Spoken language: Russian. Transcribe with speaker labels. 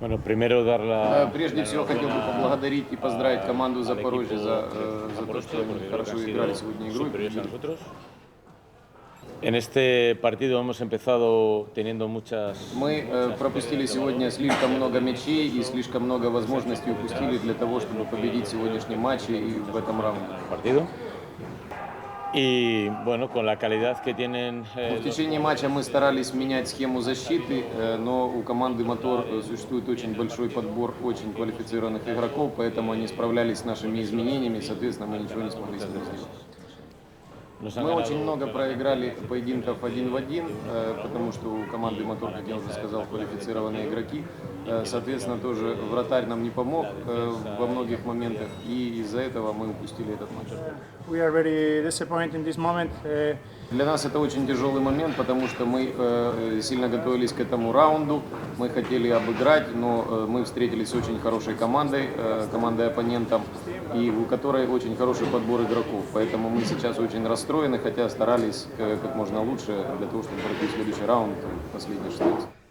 Speaker 1: Прежде всего хотел бы поблагодарить и поздравить команду Запорожья за, э, за то, что они хорошо играли сегодня игру.
Speaker 2: En este partido hemos empezado teniendo muchas.
Speaker 1: Мы э, пропустили сегодня слишком много мячей и слишком много возможностей упустили для того, чтобы победить в сегодняшнем матче и в этом раунде.
Speaker 2: partido. Y bueno, con la calidad que tienen eh,
Speaker 1: В течение матча мы старались менять схему защиты, э, но у команды «Мотор» э, существует очень большой подбор очень квалифицированных игроков, поэтому они справлялись с нашими изменениями, соответственно, мы ничего не смогли с сделать.
Speaker 2: Han
Speaker 1: Мы очень много проиграли поединков один в один, э, потому что у команды «Мотор», как я уже сказал, квалифицированные игроки. Э, Соответственно, тоже вратарь нам не помог э, во многих моментах, и из-за этого мы упустили этот матч.
Speaker 3: We are very disappointed in this moment.
Speaker 1: Для нас это очень тяжелый момент, потому что мы сильно готовились к этому раунду, мы хотели обыграть, но э, мы встретились с очень хорошей командой, э, командой оппонентом, и у которой очень хороший подбор игроков. Поэтому мы сейчас очень расстроены, хотя старались э, как можно лучше для того, чтобы пройти следующий раунд, последний 16.